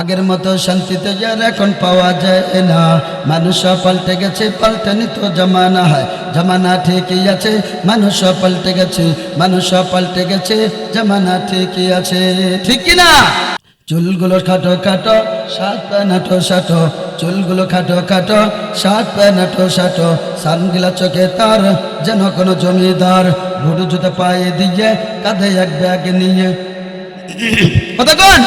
আগের মতো শান্তিতে যার এখন পাওয়া যায় না। মানুষ পাল্টে গেছে পাল্টানি তো জমানা হয়। জমানা ঠিকই আছে, মানুষ পাল্টে গেছে, মানুষ পাল্টে গেছে, জমানা ঠিকই আছে। ঠিক না চুলগুলো খাটো খাটো, সাত প্যানাটো সাটো। চুলগুলো খাটো খাটো, সাত প্যানাটো সাটো। সানগিলা চোখে তার যেন কোনো জমিদার ভুটু জুতো পায়ে দিয়ে কাঁধে এক ব্যাগ নিয়ে। কতক্ষণ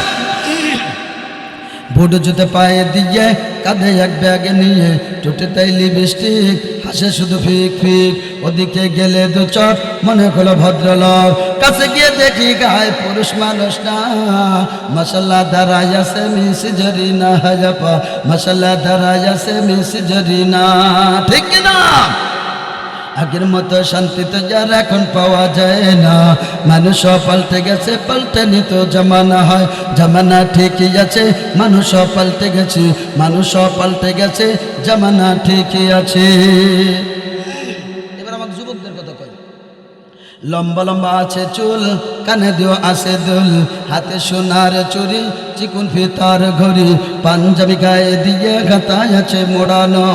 বুড়ো জুতে পায়ে দিয়ে কাঁধে এক ব্যাগ নিয়ে টুটে তাইলি বৃষ্টিক হাসে শুধু ফিক ফিক। ওদিকে গেলে দু চট মনে হলো ভদ্রলোক। কাছে গিয়ে দেখি গায়ে পুরুষ মানুষ না। মশাল্লা দাঁড়াই আছে মিস জরি না হাজাপা। মশাল্লা দাঁড়াই আছে মিস জরি না ঠিক না আগের মতো শান্তি তো যার এখন পাওয়া যায় না। মানুষ পাল্টে গেছে, পাল্টে নিত জামানা হয়। জামানা ঠিকই আছে, মানুষ পাল্টে গেছে, মানুষ পাল্টে গেছে, জামানা ঠিকই আছে। লম্বা লম্বা আছে চুল, কানে দিও আছে দুল। হাতে সোনার চুরি, চিকুন ফিতার ঘড়ি। পাঞ্জাবি গায়ে দিয়ে গাতায় আছে মোড়ানো।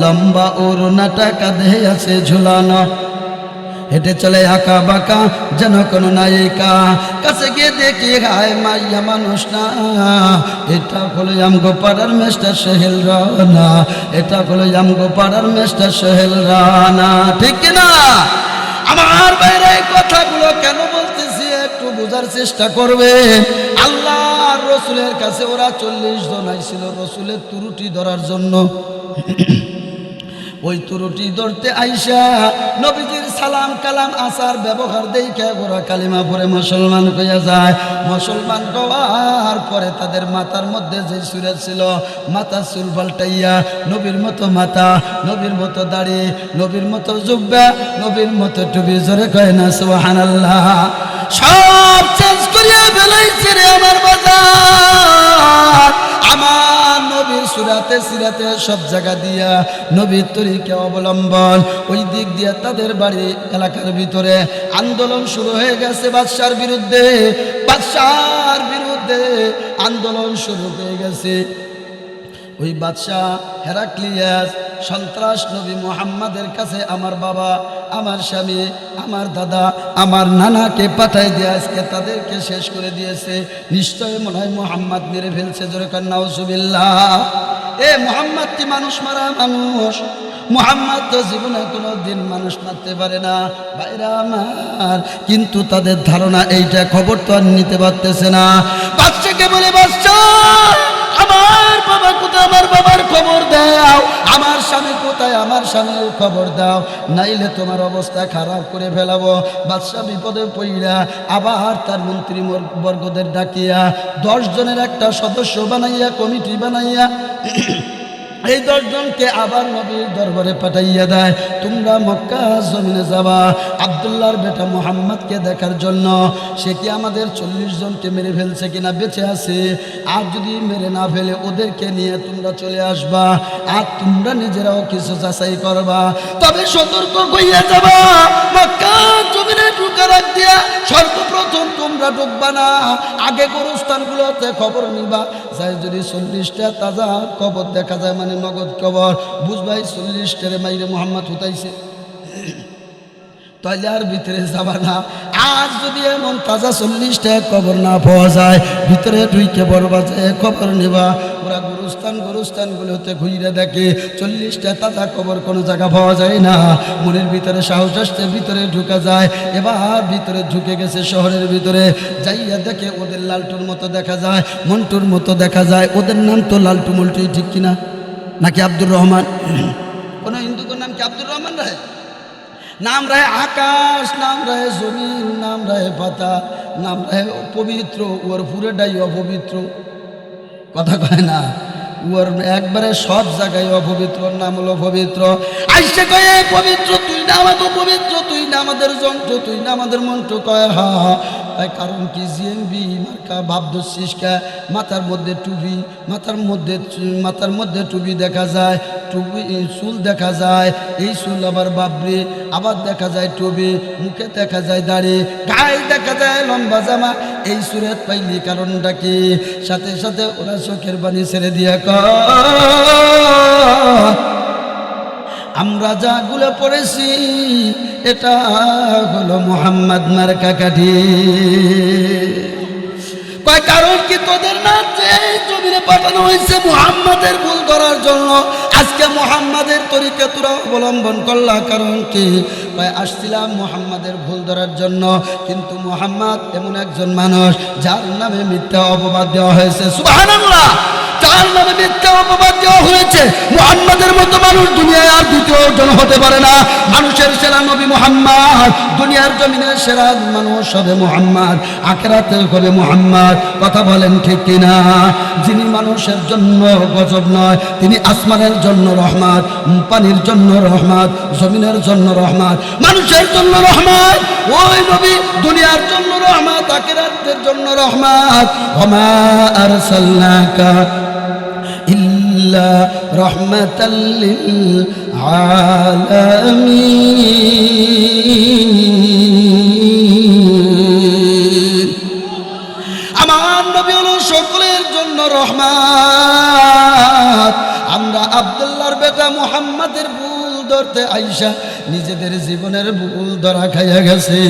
লম্বা ওরনাটা কাঁধে আছে ঝুলানো। হেঁটে চলে আঁকা বাঁকা, যেন কোনো নায়িকা। কাছে গিয়ে দেখি, হায় মাইয়া মানুষ না। এটা হলো আমগো পাড়ার মেস্টার সোহেল রানা। এটা হলো আমগো পাড়ার মেস্টার সোহেল রানা। ঠিক না আমার বাইরে কথাগুলো কেন বলতেছি একটু বোঝার চেষ্টা করবে। আল্লাহ রসুলের কাছে ওরা চল্লিশ জন আইছিল রসুলের ত্রুটি ধরার জন্য। ওই তুরুটি ধরতে আইসা নবীজির সালাম কালাম আসার ব্যবহার দেখে ওরা কালিমা পরে মুসলমান কইয়া যায়। মুসলমান হওয়ার পরে তাদের মাথার মধ্যে যে সুরে ছিল, মাথা চুল পাল্টাইয়া নবীর মতো মাথা, নবীর মতো দাড়ি, নবীর মতো জুব্বা, নবীর মতো টুবি জোরে কয় না, সুবহানাল্লাহ। সব চেঞ্জ করিয়া ফেলাইছে রে আমার বাজার। সুরাতে সিরাতে সব জায়গা দিয়া নবীর তরিকে অবলম্বন। ওই দিক দিয়ে তাদের বাড়ি এলাকার ভিতরে আন্দোলন শুরু হয়ে গেছে বাদশার বিরুদ্ধে। বাদশার বিরুদ্ধে আন্দোলন শুরু হয়ে গেছে। ওই বাদশাহ হেরাক্লিয়াস, সন্ত্রাস নবী মোহাম্মদের কাছে আমার বাবা, আমার স্বামী, আমার দাদা, আমার নানাকে পাঠাই দিয়ে আজকে তাদেরকে শেষ করে দিয়েছে। নিশ্চয় মনে হয় মোহাম্মদ মেরে ফেলছে, জোরে কান্নাউজুবিল্লাহ এ মোহাম্মদ কি মানুষ মারা মানুষ? মোহাম্মদ তো জীবনে কোনো দিন মানুষ মারতে পারে না। বাইরে আমার, কিন্তু তাদের ধারণা এইটা খবর তো আর নিতে পারতেছে না। বাচ্চাকে বলে বাচ্চা স্বামী কোথায়? আমার স্বামীর খবর দাও, নাইলে তোমার অবস্থা খারাপ করে ফেলাবো। বাদশাহ বিপদে পড়িয়া আবার তার মন্ত্রী বর্গদের ডাকিয়া, দশ জনের একটা সদস্য বানাইয়া, কমিটি বানাইয়া এই দশজনকে আবার নবীর দরবারে পাঠাইয়া দেয়। তোমরা মক্কা জমিনে যাবা। আবদুল্লাহর বেটা মোহাম্মদকে দেখার জন্য। সে কি আমাদের চল্লিশ জনকে মেরে ফেলছে কিনা বেঁচে আছে? আর যদি মেরে না ফেলে ওদেরকে নিয়ে তোমরা চলে আসবা। আর তোমরা নিজেরাও কিছু যাচাই করবা। তবে সতর্ক হইয়া যাবা। মক্কা জমিনে ঢুকা রাখ দিয়া। সর্বপ্রথম তোমরা ঢুকবা না। আগে গোরস্থানগুলোতে খবর নিবা। যাই যদি চল্লিশটা তাজা খবর দেখা যায় মানে নগদ কবর। বুঝবাই চল্লিশটারে মাইরে মোহাম্মদ হুতাইছে। তাহলে আর ভিতরে যাবা না। আজ যদি এমন তাজা চল্লিশটা কবর না পাওয়া যায়, ভিতরে ঢুইকে বড়বা যায় খবর নেবা। ওরা গুরুস্থান গুরুস্থানগুলোতে ঘুরে দেখে চল্লিশটা তাজা কবর কোনো জায়গা পাওয়া যায় না। মনের ভিতরে সাহস আসতে ভিতরে ঢুকা যায়। এবার ভিতরে ঢুকে গেছে শহরের ভিতরে। যাইয়া দেখে ওদের লালটুর মতো দেখা যায়, মন্টুর মতো দেখা যায়। ওদের নাম তো লালটু মল্টুই, ঠিক কিনা? নাকি আব্দুর রহমান? কোনো হিন্দুকের নাম কি আব্দুর রহমান রায়? নাম রায় আকাশ, নাম রায় জমিন, নাম রায় পাতা, নাম রায় পবিত্র ওর পুরোটাই অপবিত্র। কথা কয় না ওর একবারে সব জায়গায় অপবিত্র নাম হলো পবিত্র। আইসে কয়ে পবিত্র, তুই না আমাদের পবিত্র, তুই না আমাদের যন্ত্র, তুই না আমাদের মন্ত্র। কয় হা। কারণ কি? জিএমবি মার্কা ভাবদস্যিস কা মাথার মধ্যে টুপি, মাথার মধ্যে মাথার মধ্যে টুপি দেখা যায়, টুপি চুল দেখা যায়, এই চুল আবার বাবরি, আবার দেখা যায় টুপি, মুখে দেখা যায় দাড়ি, গায়ে দেখা যায় লম্বা জামা, এই সুরাত পাইলি কারণটা কি? সাথে সাথে ওরা চোখের বাণী ছেড়ে দিয়ে কয় আমরা যাগুলো পড়েছি, এটা হলো মোহাম্মদ মার্কা কাঠি। কয় কারণ কি তোদের না যে জমিনে পাঠানো হয়েছে মুহাম্মাদের ভুল ধরার জন্য? আজকে মুহাম্মাদের তরিকে তোরা অবলম্বন করলা, কারণ কি? আসছিলাম মুহাম্মাদের ভুল ধরার জন্য, কিন্তু মুহাম্মদ এমন একজন মানুষ যার নামে মিথ্যা অপবাদ দেওয়া হয়েছে। সুবহানাল্লাহ! তার নামে মিথ্যা অপবাদ দেওয়া হয়েছে। মুহাম্মাদের মতো মানুষ দুনিয়ায় আর দ্বিতীয় জন হতে পারে না। মানুষের সেরা নবী মুহাম্মদ, দুনিয়ার জমিনের সেরা মানুষ হবে মুহাম্মদ আখেরাতে হবে মুহাম্মদ। কথা বলেন ঠিক কিনা? যিনি মানুষের জন্য গজব নয়, তিনি আসমানের জন্য রহমত, পানির জন্য রহমত, জমিনের জন্য রহমত। মানুষের জন্য রহমত, ওই নবী দুনিয়ার জন্য রহমত, আখেরাতের জন্য রহমত। ওমা আরসালনাকা إلا رحمة للعالمين আমার নবী হলো সকলের জন্য রহমান আমরা আব্দুল্লাহর বেটা মুহাম্মাদের ভুল ধরতে আইসা নিজেদের জীবনের ভুল ধরা খাইয়া গেছে।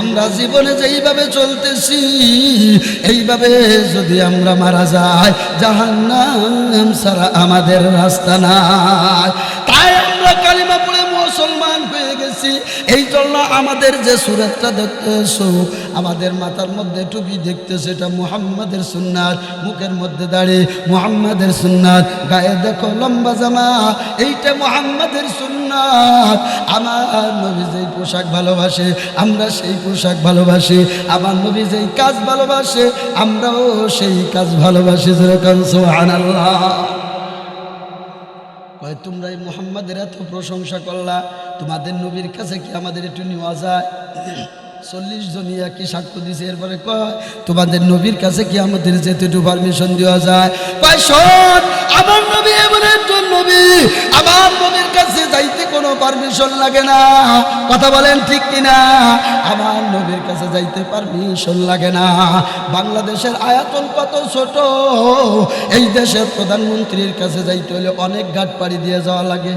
আমরা জীবনে যেইভাবে চলতেছি, এইভাবে যদি আমরা মারা যাই জাহান্ন সারা আমাদের রাস্তা নাই। তাই আমরা কালিমা পড়ে মুসলমান হয়ে গেছি। এই জন্য আমাদের যে সুরাতটা দেখতেছো, আমাদের মাথার মধ্যে টুপি দেখতেছে এটা মুহাম্মাদের সুন্নাত, মুখের মধ্যে দাঁড়িয়ে মুহাম্মাদের সুন্নাত। গায়ে দেখো লম্বা জামা, এইটা মুহাম্মাদের সুন্নাত। আমার নবী যেই পোশাক ভালোবাসে, আমরা সেই পোশাক ভালোবাসি। আমার নবী যেই কাজ ভালোবাসে, আমরাও সেই কাজ ভালোবাসি। যেরকম সুবহানাল্লাহ। কয়, তোমরা এই মোহাম্মদের এত প্রশংসা করলা, তোমাদের নবীর কাছে কি আমাদের একটু নেওয়া যায়? চল্লিশ জনিয়া কি সাক্ষ্য দিছে। এরপরে কয়, তোমাদের নবীর কাছে কি আমাদের যেতে একটু পারমিশন দেওয়া যায়। আমার নবী এমন একজন নবী, আমার নবীর কাছে যাইতে কোনো পারমিশন লাগে না। কথা বলেন ঠিক কিনা? আমার নবীর কাছে যাইতে পারমিশন লাগে না। বাংলাদেশের আয়াতন কত ছোট, এই দেশের প্রধানমন্ত্রীর কাছে যাইতে হলে অনেক ঘাট পাড়ি দিয়ে যাওয়া লাগে।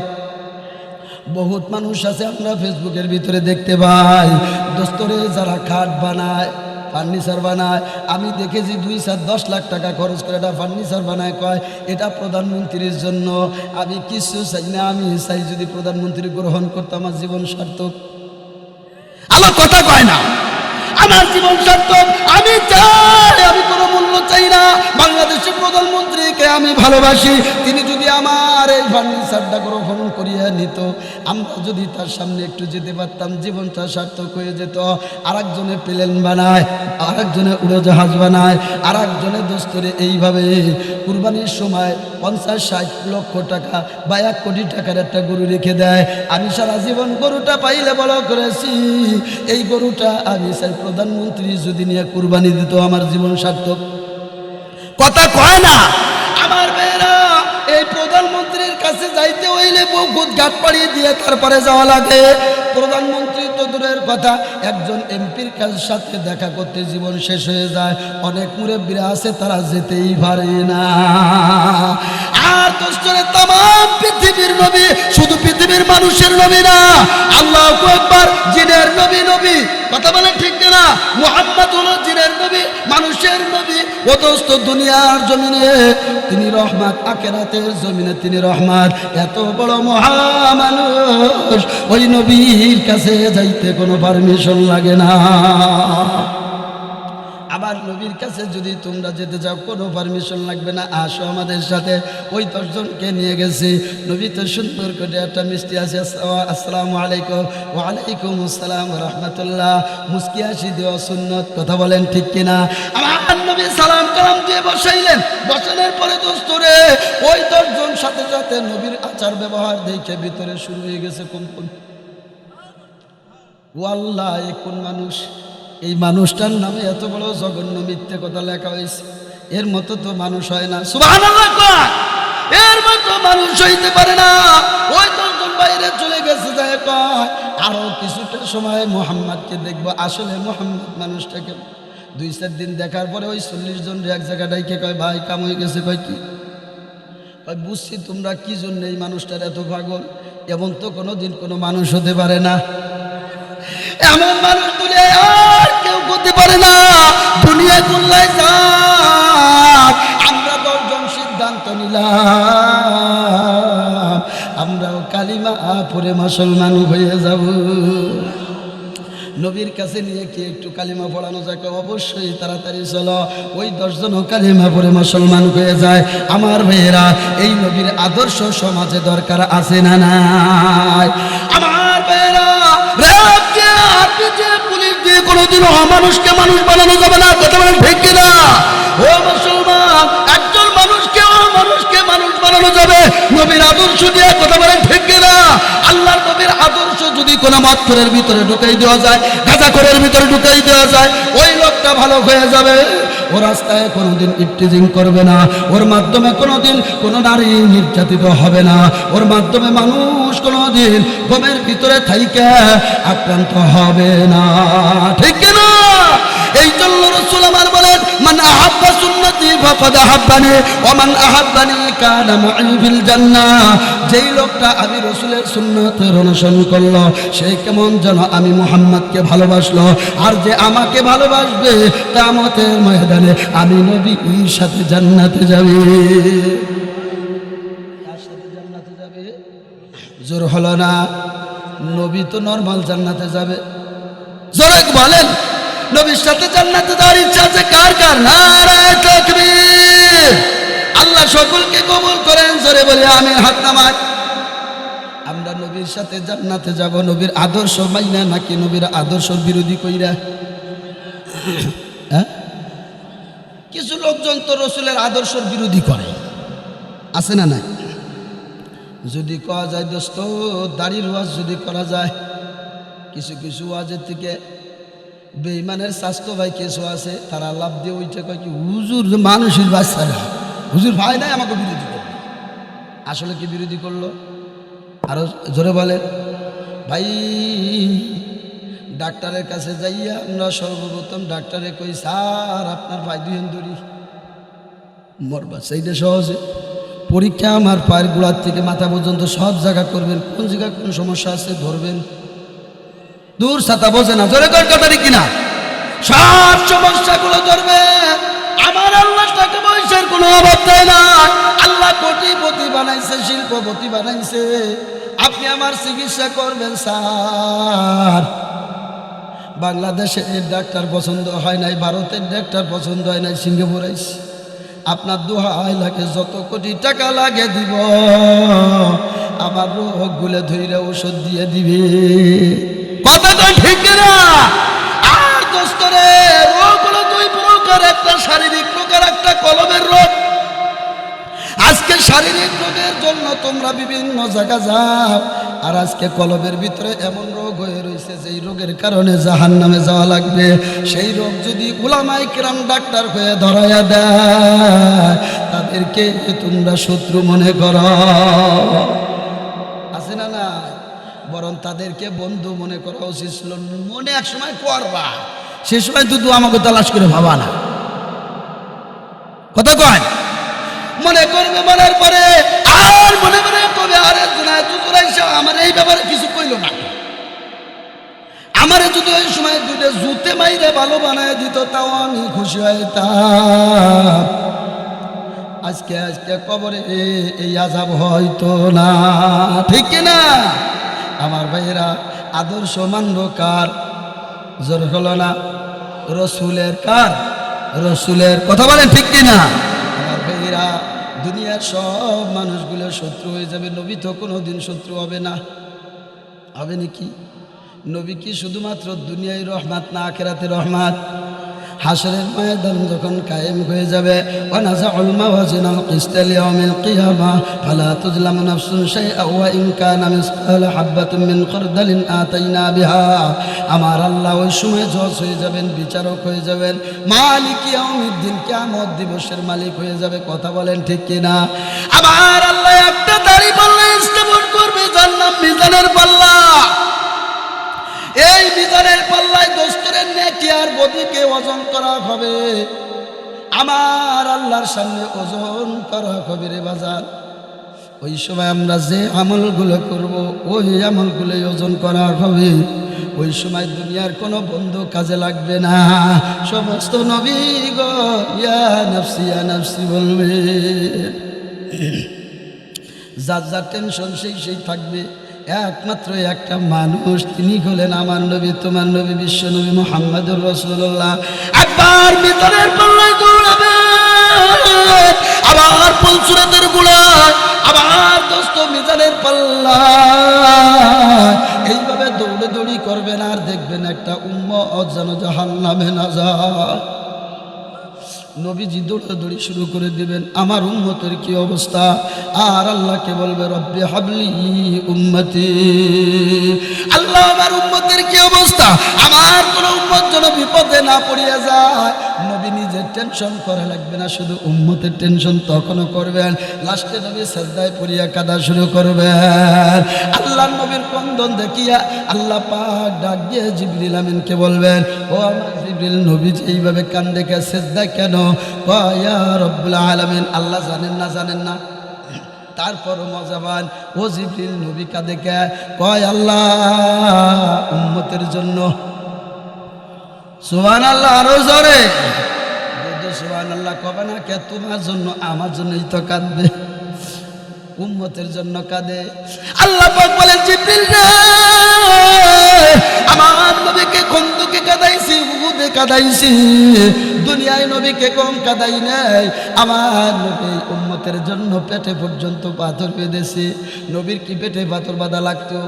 বহুত মানুষ আছে, আমরা ফেসবুকের ভিতরে দেখতে পাই। দোস্তরে, যারা খাট বানায়, ফার্নিচার বানায়, আমি দেখেছি দুই চার দশ লাখ টাকা খরচ করে এটা ফার্নিচার বানায়, কয়, এটা প্রধানমন্ত্রীর জন্য। আমি কিছু চাই না, আমি চাই যদি প্রধানমন্ত্রী গ্রহণ করতো, আমার জীবন সার্থক। আমার কথা কয় না, আমার জীবন সার্থক, আমি চাই। মূল্য চাই না। বাংলাদেশের প্রধানমন্ত্রীকে আমি ভালোবাসি। তিনি যদি আমার এই ফার্নিচারটা গ্রহণ করিয়া নিত, আমরা যদি তার সামনে একটু যেতে পারতাম, জীবনটা সার্থক হয়ে যেত। আর একজনে প্লেন বানায় আর একজনে উড়োজাহাজ বানায় আর একজনে দোস্তরে এইভাবে কুরবানির সময় পঞ্চাশ, ষাট লক্ষ টাকা বা এক কোটি টাকার একটা গরু রেখে দেয়। আমি সারা জীবন গরুটা পাইলে বড় করেছি। এই গরুটা আমি চাই প্রধানমন্ত্রী যদি নিয়ে কুরবানি দিত, আমার জীবন সার্থক কথা কয় না। আমার মেয়েরা, এই প্রধানমন্ত্রীর কাছে যাইতে হইলে বহুত ঘাট পাড়িয়ে দিয়ে তারপরে যাওয়া লাগে। প্রধানমন্ত্রী তো দূরের কথা, একজন এমপির সাথে দেখা করতে জীবন শেষ হয়ে যায়। অনেক মুরব্বীরা আছে, তারা যেতেই পারে না। আর দোস্তরে তাম পৃথিবীর নবী শুধু পৃথিবীর মানুষের নবী না, আল্লাহ একবার জিনের নবী নবী। কথা বলেন ঠিক না মোহাম্মদ হলো জিনের নবী, মানুষের নবী। ও দোস্ত, দুনিয়ার জমিনে তিনি রহমাত আকেরাতের জমিনে তিনি রহমাত। এত বড় মহামানুষ ওই নবীর কাছে যাইতে কোনো পারমিশন লাগে না। আবার নবীর কাছে যদি তোমরা যেতে চাও, কোনো পারমিশন লাগবে না। আসো আমাদের সাথে। ওই দশজনকে নিয়ে গেছি। নবী তো সুন্দর করে একটা মিষ্টি আছে। আসসালামু- আলাইকুম। ওয়ালাইকুম আসসালাম রহমতুল্লাহ। মুস্কি হাসি দেওয়া সুন্নত। কথা বলেন ঠিক কিনা? আমার নবী সালাম কালাম দিয়ে বসাইলেন। বসানোর পরে দোস্তরে, ওই দশজন সাথে সাথে নবীর আচার ব্যবহার দেখে ভিতরে শুরু হয়ে গেছে। কম্পন ও আল্লাহ এ কোন মানুষ? এই মানুষটার নামে এত বড় জঘন্য মিথ্যে কথা লেখা হয়েছে। এর মতো তো মানুষ হয় না। এর মতো মানুষ হইতে পারে না। ওই দশজন বাইরে চলে গেছে আরও কিছুটা সময় মোহাম্মদকে দেখব। আসলে মোহাম্মদ মানুষটাকে দুই, চার দিন দেখার পরে ওই চল্লিশ জন এক জায়গায় ডাইকে কয়, ভাই, কাম হয়ে গেছে। কয়, কি? বুঝছি তোমরা কি জন্য এই মানুষটার এত পাগল? এমন তো কোনো দিন কোনো মানুষ হতে পারে না। এমন মানুষ তুলে করতে পারে না। দুনিয়া কুল্লায় যাক, আমরা দশজন সিদ্ধান্ত নিলাম। আমরাও কালিমা পরে মুসলমান হয়ে যাব। নবীর কাছে নিয়ে কি একটু কালিমা পড়ানো যাকে? অবশ্যই তাড়াতাড়ি চলো। ওই দশজনও কালিমা পড়ে মুসলমান হয়ে যায়। আমার ভাইয়েরা, এই নবীর আদর্শ সমাজে দরকার আছে না নাই? আমার ভাইয়েরা দিয়ে কোনোদিনও অমানুষকে মানুষ বানানো যাবে না, কথা বলেন ঠিক না ও মুসলমান, একজন মানুষকে অমানুষকে মানুষকে মানুষ বানানো যাবে, নবীর আদর্শ দিয়ে, কথা বলেন ঠিক না আল্লাহর নবীর আদর্শ যদি কোনো মাত্রের ভিতরে ঢুকাই দেওয়া যায় গাঁজাখরের ভিতরে ঢুকাই দেওয়া যায়, ওই লোকটা ভালো হয়ে যাবে। ও রাস্তায় কোনোদিন ইফটিজিং করবে না। ওর মাধ্যমে কোনোদিন কোনো নারী নির্যাতিত হবে না। ওর মাধ্যমে মানুষ কোনোদিন গমের ভিতরে থাইকে আক্রান্ত হবে না। ঠিক না এই জন্য রসুল আমার বলেন আহাব্বা সুন্নতি আহাব্বানি কানা যেই লোকটা আমি রসুলের সুন্নতের অনুসরণ করল সেই কেমন যেন আমি মুহাম্মদকে ভালোবাসলো। আর যে আমাকে ভালোবাসবে কামতের ময়দানে আমি নবীর সাথে জান্নাতে যাবে? জোর হলো না, নবী তো নর্মাল জান্নাতে যাবে। জোরে বলেন। নবীর সাথে জান্নাতে যাওয়ার ইচ্ছা আছে কার কার? নারায় তাকবীর। আল্লাহ সকলকে কবুল করেন, জোরে বলে আমি হাত নামাই আমরা নবীর সাথে জান্নাতে যাব, নবীর আদর্শ মাইনা নাকি নবীর আদর্শ বিরোধী কইরা? হ্যাঁ? কিছু লোকজন তো রসুলের আদর্শের বিরোধী করে। আছে না নাই? যদি করা যায় দোস্ত, দাড়ির ওয়াজ যদি করা যায়, কিছু কিছু ওয়াজের থেকে বেইমানের স্বাস্থ্য ভাই কেসও আছে, তারা লাভ দিয়ে ওইটা কয় কি, হুজুর, মানুষের বাচ্চারা হুজুর ভাই নাই, আমাকে বিরোধী করল। আসলে কি বিরোধী করল? আরও জোরে বলে ভাই, ডাক্তারের কাছে যাইয়া আমরা সর্বপ্রথম ডাক্তারে কই, স্যার, আপনার ভাই দুই দড়ি। মরবা সেইটা সহজে। পরীক্ষা আমার পায়ের গোড়ার থেকে মাথা পর্যন্ত সব জায়গা করবেন। কোন জায়গায় কোন সমস্যা আছে ধরবেন। দূর সাতা বোঝে না। জোরে কর কথা কিনা? সব সমস্যাগুলো ধরবে। আমার আল্লাহ টাকা পয়সার কোনো অভাব দেয় না। আল্লাহ কোটিপতি বানাইছে, শিল্পপতি বানাইছে। আপনি আমার চিকিৎসা করবেন, স্যার। বাংলাদেশের ডাক্তার পছন্দ হয় নাই, ভারতের ডাক্তার পছন্দ হয় নাই, সিঙ্গাপুর আইসি আপনার দোহাই লাগে, যত কোটি টাকা লাগে দিব। আমার রোগগুলো ধৈর্য ওষুধ দিয়ে দিবে। কলমের রোগ। আজকে শারীরিক রোগের জন্য তোমরা বিভিন্ন জায়গা আর আজকে কলবের ভিতরে এমন রোগ হয়ে রয়েছে যেই রোগের কারণে জাহান যাওয়া লাগবে। সেই রোগ যদি উলামাই কিরাম ডাক্তার হয়ে ধরাইয়া দেয়, তাদেরকে তোমরা শত্রু মনে করো। আছে না না বরং তাদেরকে বন্ধু মনে করা উচিত ছিল। মনে এক সময় করবা। সে সময় তো তুই আমাকে তালাশ করে ভাবা না। কথা কয়। মনে করবে মনের পরে, আর মনে মনে কবে আরে আমার এই ব্যাপারে কিছু কইল না। আমারে যদি ওই সময় দুটো জুতে মাইরে ভালো বানায় দিত, তাও আমি খুশি হইতাম। আজকে আজকে কবরে এই আজাব হয়তো না। ঠিক না আমার ভাইয়েরা, আদর্শ মানব কার? জোর হলো না। রসুলের কার? রসুলের কথা বলেন ঠিক কিনা? আমার ভাইয়েরা, দুনিয়ার সব মানুষগুলো শত্রু হয়ে যাবে। নবী তো কোনো দিন শত্রু হবে না। হবে নাকি? নবী কি শুধুমাত্র দুনিয়ায় রহমাত না আখেরাতে রহমাত? হাসরের ময়দান যখন কায়েম হয়ে যাবে, ওয়ানাজাউল মাওয়াজিনা কিসতাল ইয়াউমিল কিয়ামা, ফালা তুজলামু নাফসুন শাইআ ওয়া ইন কানা মিসকাল হাববাতিন মিন আতাইনা বিহা। আমার আল্লাহ ওই সময় জজ হয়ে যাবেন, বিচারক হয়ে যাবেন। মালিক ইয়াউমিদ্দিন, কিয়ামত দিবসের মালিক হয়ে যাবে, কথা বলেন ঠিক কিনা? আমার আল্লাহ একটা দাড়ি স্থাপন করবে নাম মিজানের পাল্লা। এই মিজানের পাল্লায় দোস্তরের নেকি আর বদিকে ওজন করা হবে। আমার আল্লাহর সামনে ওজন করা হবে রে বাজার ওই সময় আমরা যে আমলগুলো করব, ওই আমলগুলো ওজন করা হবে। ওই সময় দুনিয়ার কোনো বন্ধু কাজে লাগবে না। সমস্ত নবী বলবে। যার যার টেনশন সেই সেই থাকবে। একমাত্র একটা মানুষ, তিনি হলেন আমার নবী, তোমার নবী বিশ্ব নবী মোহাম্মদুর রসুল্লাহ একবার ভিতরের পাল্লায় দৌড়াবে, আবার পলসুরাতের গুড়ায়, আবার দোস্ত মিজানের পাল্লা এইভাবে দৌড়ে দৌড়ি করবেন আর দেখবেন একটা উম্ম অজানো জাহান নামে না যায়। নবীজি দৌড়াদৌড়ি শুরু করে দিবেন, আমার উম্মতের কি অবস্থা? আর আল্লাহকে বলবে, রব্বে হাবলি উম্মতি। আল্লাহ, আমার উম্মতের কি অবস্থা? আমার কোন উম্মত যেন বিপদে না পড়িয়া যায়। নবী নিজের টেনশন করা লাগবে না, শুধু উম্মতের টেনশন তখনও করবেন। লাস্টে নবী শ্রদ্ধায় পড়িয়া কাদা শুরু করবেন। আল্লাহ নবীর কন্দন দেখিয়া আল্লাহ পাক ডাক দিয়ে জিবরিল আমিনকে বলবেন, ও আমার জিবরিল, নবী এইভাবে কান ডেকে শ্রদ্ধা কেন রব্বুল আলমিন, আল্লাহ জানেন না জানেন না? তারপর মজাবান, ও জিবরিল নবী কাঁদে কে? কয়, আল্লাহ, উম্মতের জন্য। সুবান আল্লাহ আরও জোরে। সুবান আল্লাহ কবে না কে? তোমার জন্য, আমার জন্যই তো কাঁদবে। উম্মতের জন্য কাঁদে। আল্লাহ বলেন, জিবরিল আমার নবীকে খন্দকে কাদাইছি, উহুদে কাদাইছি। দুনিয়ায় নবীকে কম কাদাই নাই। আমার নবী উম্মতের জন্য পেটে পর্যন্ত পাথর বেঁধেছে। নবীর কি পেটে পাথর বাঁধা লাগতো?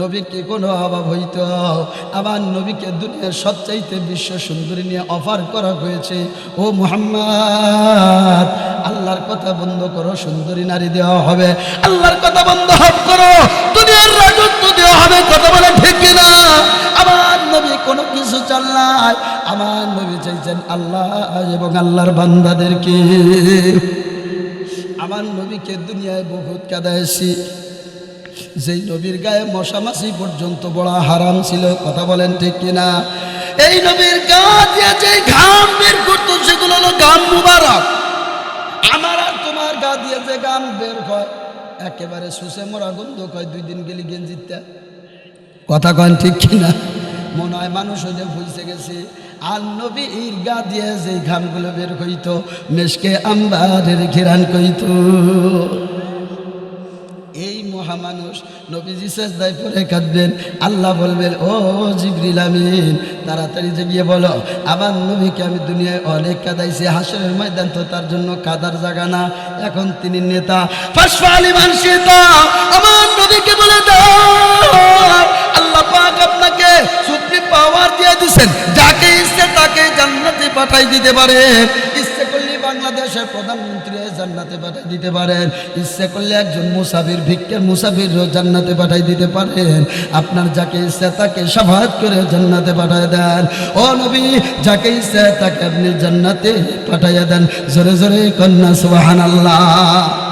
নবীর কি কোনো অভাব হইত? আমার নবীকে দুনিয়ার সবচাইতে বিশ্ব সুন্দরী নিয়ে অফার করা হয়েছে। ও মুহাম্মদ, আল্লাহর কথা বন্ধ করো, সুন্দরী নারী দেওয়া হবে। আল্লাহর কথা বন্ধ করো, দুনিয়ার রাজত্ব দেওয়া হবে, কথা বলে ঠিক না কোনো কিছু চাল নাই আমার নবী চাইছেন আল্লাহ এবং আল্লাহর বান্দাদেরকে। আমার নবীকে দুনিয়ায় বহুত কাদাইছি। যেই নবীর গায়ে মশামাছি পর্যন্ত বড় হারাম ছিল, কথা বলেন ঠিক কিনা? এই নবীর গা দিয়ে যে ঘাম বের করতো, সেগুলো হলো গাম মুবারক। আমার আর তোমার গা দিয়ে যে গাম বের হয়, একেবারে সুসে মরা গন্ধ কয়, দুই দিন গেলি গেঞ্জিতে। কথা কন ঠিক কিনা? মনে হয় মানুষ হইলে ভুলছে গেছে। আর নবীর গা দিয়ে যে ঘামগুলো বের হইতো, মেশকে আম্বারের ঘেরান কইতো। এই মহামানুষ নবীজি সেজদায় পরে কাঁদবেন, আল্লাহ বলবেন, ও জিবরিল আমিন। তাড়াতাড়ি যে গিয়ে বলো, আমার নবীকে আমি দুনিয়ায় অনেক কাদাইছি, হাসরের ময়দান তো তার জন্য কাদার জায়গা না। এখন তিনি নেতা আমার নবীকে বলে দাও। পাঠাই দিতে করলে বাংলাদেশের প্রধানমন্ত্রী জান্নাতে দিতে পারেন একজন জান্নাতে দিতে পারেন আপনার যাকে ইচ্ছে তাকে করে জান্নাতে পাঠাই দেন। ও নবী, যাকে তাকে আপনি জান্নাতে পাঠাইয়া দেন। জোরে জোরে কন্যা সুবাহান আল্লাহ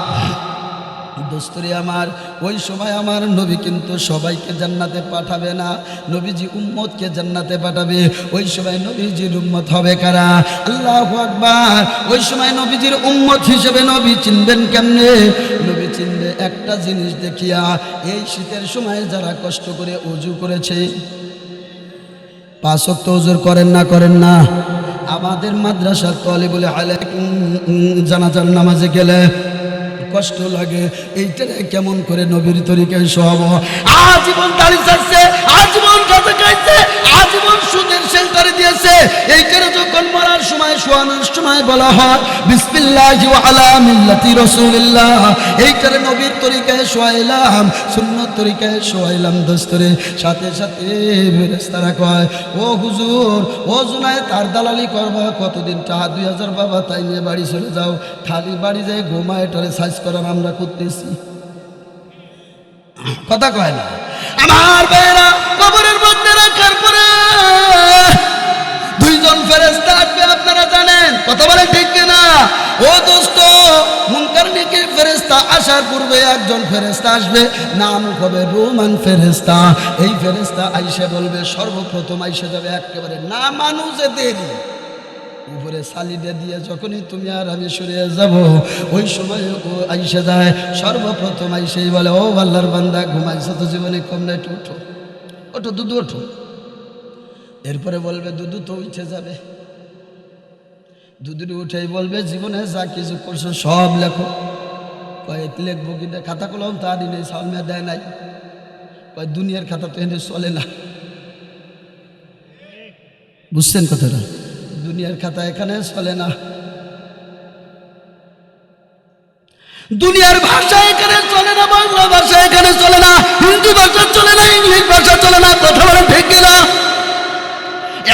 দোস্তরে আমার, ওই সময় আমার নবী কিন্তু সবাইকে জান্নাতে পাঠাবে না। নবীজি উম্মতকে জান্নাতে পাঠাবে। ওই সময় নবীজির উম্মত হবে কারা? আল্লাহ আকবার। ওই সময় নবীজির উম্মত হিসেবে নবী চিনবেন কেমনে? নবী চিনবে একটা জিনিস দেখিয়া, এই শীতের সময় যারা কষ্ট করে উজু করেছে পাঁচক তো ওজোর করেন না করেন না। আমাদের মাদ্রাসার তলে বলে হালে জানাজার নামাজে গেলে কষ্ট লাগে এইটারে কেমন করে নবীর তরিকায় সব আজীবন দাঁড়িয়ে আজীবন কথা খাইছে আজীবন সুদের সেন্টারে দিয়েছে। এইটারে যখন মরার সময়, শোয়ানোর সময় বলা হয়, বিসমিল্লাহি আলা মিল্লাতি রাসূলিল্লাহ। এইটারে নবীর তরিকায় শোয়াইলাম তরিকায় শোয়াইলাম সাথে সাথে ফেরেশতারা কয়, ও হুজুর, ও জুনায় তার দালালি করবা? কতদিন টাকা দুই হাজার বাবা, তাই নিয়ে বাড়ি চলে যাও। খালি বাড়ি যায় ঘুমা এটারে সাইজ করার আমরা করতেছি। কথা কয় না। আমার কথা বলে ঠিক কিনা? ও দোস্ত, মুনকার আসার পূর্বে একজন আসবে, নাম হবে রোমান এই বলবে, সর্বপ্রথম আইসে যাবে না মানুষ উপরে দিয়ে যখনই তুমি আর আমি যাব, ওই সময় ও আইসে যায়, সর্বপ্রথম আইসেই বলে, ও আল্লাহর বান্দা, ঘুমাইছো তো জীবনে কম না, একটু ওঠো, দুধু ওঠো। এরপরে বলবে, দুধু তো উঠে যাবে। দুধুটি উঠেই বলবে, জীবনে যা কিছু করছ সব লেখো। কয়েক লেখবো কিন্তু খাতা কলম তারই নেই সালমিয়া দেয় নাই। কয়, দুনিয়ার খাতা তো এনে চলে না। বুঝছেন কথাটা? দুনিয়ার খাতা এখানে চলে না। দুনিয়ার ভাষা এখানে চলে না, বাংলা ভাষা এখানে চলে না, হিন্দি ভাষা চলে না, ইংলিশ ভাষা চলে না, কথা বলে ঠিক না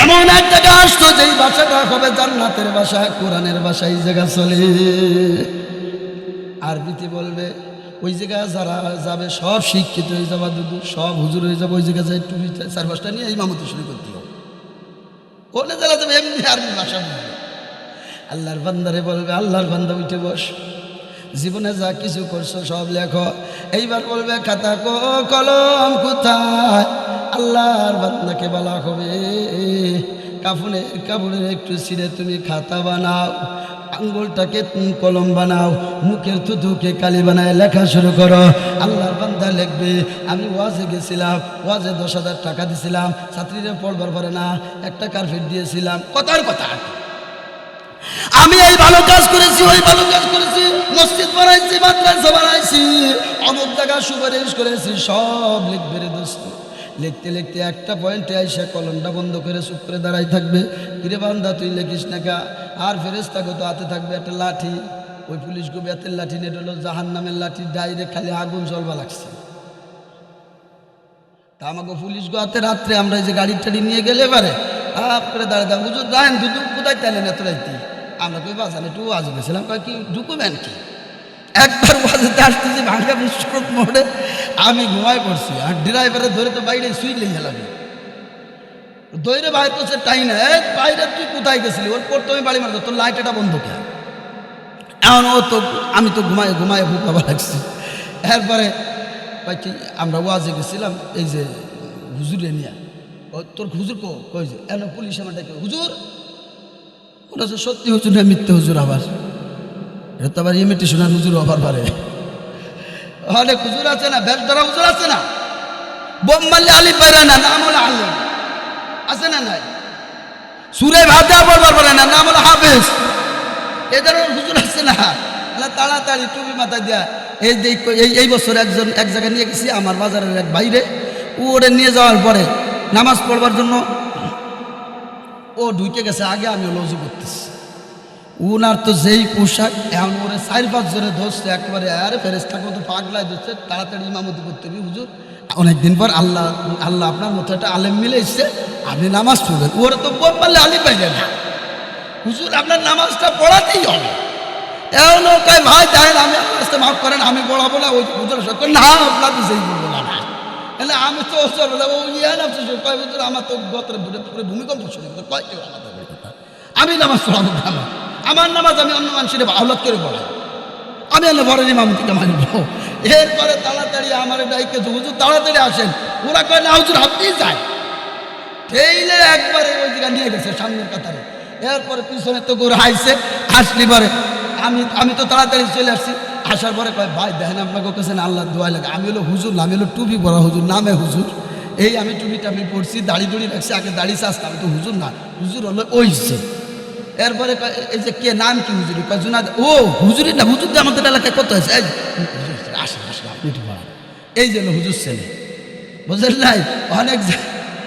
এমন এক জায়গা আসতো যেই ভাষাটা হবে জান্নাতের ভাষা, কোরআনের ভাষা, এই জায়গা চলে। আরবিতে বলবে, ওই জায়গায় যারা যাবে সব শিক্ষিত হয়ে যাবা, দুদু, সব হুজুর হয়ে যাবে, ওই জায়গায় যাই টুপি চার পাঁচটা নিয়ে এই মামতি শুরু করতে হবে। ওনে যারা যাবে, এমনি আরবি ভাষা বলবে। আল্লাহর বান্দারে বলবে, আল্লাহর বান্দা উঠে বস। জীবনে যা কিছু করছ সব লেখো। এইবার বলবে, খাতা কলম কোথায়? আল্লাহর বান্দাকে বলা হবে, কাফনের কাপড়ের একটু ছিঁড়ে তুমি খাতা বানাও, আঙ্গুলটাকে কলম বানাও, মুখের থুতুকে কালি বানায় লেখা শুরু করো। আল্লাহর বান্দা লিখবে, আমি ওয়াজে গেছিলাম, ওয়াজে দশ হাজার টাকা দিছিলাম, ছাত্রীরা পড়বার পারে না, একটা কার্পেট দিয়েছিলাম, কথার কথা। আমি এই ভালো কাজ করেছি, ওই ভালো কাজ করেছি, মসজিদ বানাইছি, মাদ্রাসা বানাইছি, অমুক জায়গা সুপারিশ করেছি, সব লিখবে রে দোস্ত। লিখতে লিখতে একটা পয়েন্টে আইসা কলমটা বন্ধ করে চুপ করে দাঁড়াই থাকবে। কিরে বান্দা, তুই লেখিস না কা? আর ফেরেস্তা তো হাতে থাকবে একটা লাঠি। ওই পুলিশ গো বেতের লাঠি নেট হলো জাহান নামের লাঠি ডাইরেক্ট খালি আগুন জ্বলবা লাগছে। তা আমাকে পুলিশ গো হাতে রাত্রে আমরা যে গাড়ি টাড়ি নিয়ে গেলে এবারে আপ করে দাঁড়িয়ে দাম দুদু কোথায় তেলেন এত রাইতি আমরা কই বাজানে একটু আজ গেছিলাম কি ডকুমেন্ট কি? একবার বাজাতে আসতেছি, ভাঙ্গা বিস্ফোরক মোড়ে। আমি ঘুমায় পড়ছি, আর ড্রাইভারে ধরে তো বাইরে সুই লেগে গেলাম দৈরে বাইরে তো সে টাই না বাইরে তুই কোথায় গেছিলি? ওর পর তুমি বাড়ি মারতো তোর লাইট এটা বন্ধ কে? এমন ও তো, আমি তো ঘুমায় ঘুমায় বাবা লাগছি। এরপরে আমরা ওয়াজে গেছিলাম, এই যে হুজুরে নিয়ে। ও, তোর হুজুর কো? কই যে এন পুলিশ আমার ডেকে হুজুর ওরা সত্যি হুজুর না মিথ্যে হুজুর আবার। এটা তো আবার হুজুর আবার পারে। অনেক হুজুর আছে না বেশ ধরা হুজুর আছে না? বোম মারলে আলি পারে না, নাম হলো আলিম। আছে না নাই? সুরে ভাতে বলবার পারে না, নাম হলো হাফেজ। এদের হুজুর আছে না। আল্লাহ তাড়াতাড়ি টুপি মাথায় দেয়া, এই এই এই বছর একজন, এক জায়গায় নিয়ে গেছি, আমার বাজারের এক বাইরে ও ওরে নিয়ে যাওয়ার পরে নামাজ পড়বার জন্য ও ঢুকে গেছে, আগে আমি লজু করতেছি। উনার তো যেই পোশাক এমন ওরে চার পাঁচ জনে ধরছে একবারে আরে ফেরেস্তার মতো পাগলায় ধরছে তাড়াতাড়ি ইমামতি করতে হবে হুজুর। অনেকদিন পর আল্লাহ আল্লাহ আপনার মতো একটা আলেম মিলে এসছে আপনি নামাজ পড়বেন। ওরা তো বোম পারলে আলি পাইলে না। হুজুর আপনার নামাজটা পড়াতেই হবে। এমন কয় ভাই দেখেন আমি আপনার মাফ করেন আমি পড়াবো না। ওই হুজুর সব না আপনার সেই বলব না। তাহলে আমি তো ওসব বলে, ও ইয়ে না কয় হুজুর আমার তো পুরো ভূমিকম্প শুনে কয় কেউ কথা। আমি নামাজ পড়াবো না আমার নামাজ আমি অন্য মানুষের আহ্লাদ করে পড়াই। আমি এনে বড় ইমাম থেকে মানিব। এরপরে তাড়াতাড়ি আমার ডাইকে হুজুর তাড়াতাড়ি আসেন। ওরা কয়, না হুজুর, আপনি যায় ঠেইলে একবারে ওই জায়গা নিয়ে গেছে সামনের কাতারে। এরপরে পিছনে তো গরু আইসে আসলি পরে। আমি আমি তো তাড়াতাড়ি চলে আসছি। আসার পরে কয়, ভাই, দেখেন আপনাকে কাছে না আল্লাহ দোয়া লাগে। আমি হলো হুজুর আমি হলো টুপি পরা হুজুর, নামে হুজুর। এই আমি টুপি টাপি পড়ছি দাড়ি দুড়ি রাখছি, আগে দাড়ি আমি তো হুজুর না, হুজুর হলো ওইছে। এরপরে এই যে কে, নাম কি হুজুরি? কয়, জুনাদ, ও, হুজুরি না, হুজুর আমাদের এলাকায় কত আছে আসেন আসেন, আপনি। এই জন্য হুজুর ছেলে। বুঝলেন নাই? অনেক